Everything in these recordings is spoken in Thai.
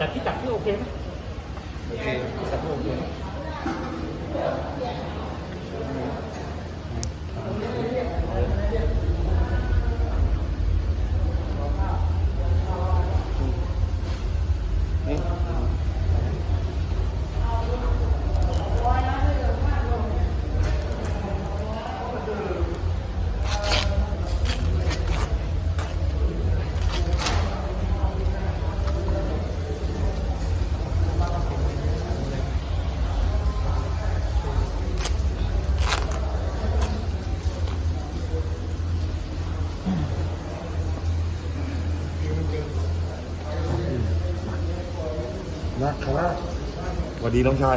จากที่จับที่โอเคไหม โอเค จับที่โอเคไหม นี่ นะครับสวัสดีน้องชาย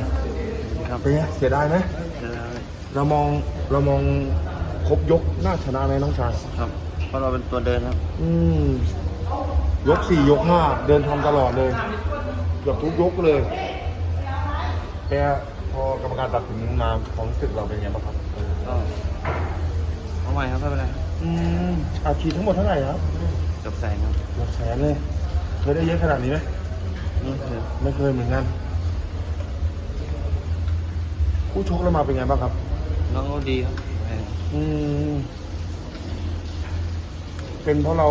ครับเป็นไงเสียดายไหมเดี๋ยวนะเรามองเรามองครบยกน่าชนะไหมน้องชายครับ เพราะเราเป็นตัวเดินครับ อืมยกสี่ยกห้าเดินทำตลอดเลยเกือบทุกยกเลยแต่พอกรรมการตัดสินมาความรู้สึกเราเป็นไงบ้างครับเออก็เอาใหม่ครับไม่เป็นไรอืมอาชีพทั้งหมดเท่าไหร่ครับจบแสงครับหลักแสนเลยเคยได้เยอะขนาดนี้ไหม นี่คือไม่เคยเหมือนกันผู้ชกเรามาเป็นไงบ้างครับ น้องก็ดีครับแรงอืม เป็นเพราะเรา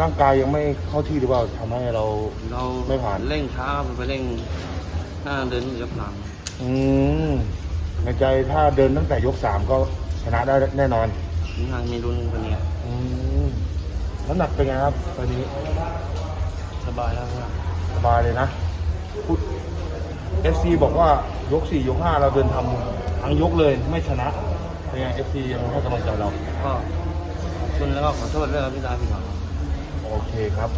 ร่างกายยังไม่เข้าที่หรือเปล่าทำให้เราเราไม่ผ่านเร่งช้าครับไปเร่งหน้าเดินยกหลังอืมในใจถ้าเดินตั้งแต่ยกสามก็ชนะได้แน่นอนนี่ทางมีรุ่นคนนี้อืมน้ำหนักเป็นไงครับตอนนี้ส บายแล้วครับสบายเลยนะพูดเอฟซีบอกว่ายกสี่ยกห้าเราเดินทำทั้งยกเลยไม่ชนะเป็นไงเอฟซียังให้กำลังใจเราก็ขอบคุณแล้วก็ขอโทษด้วยครับพี่ตาพี่หวังโอเคครับ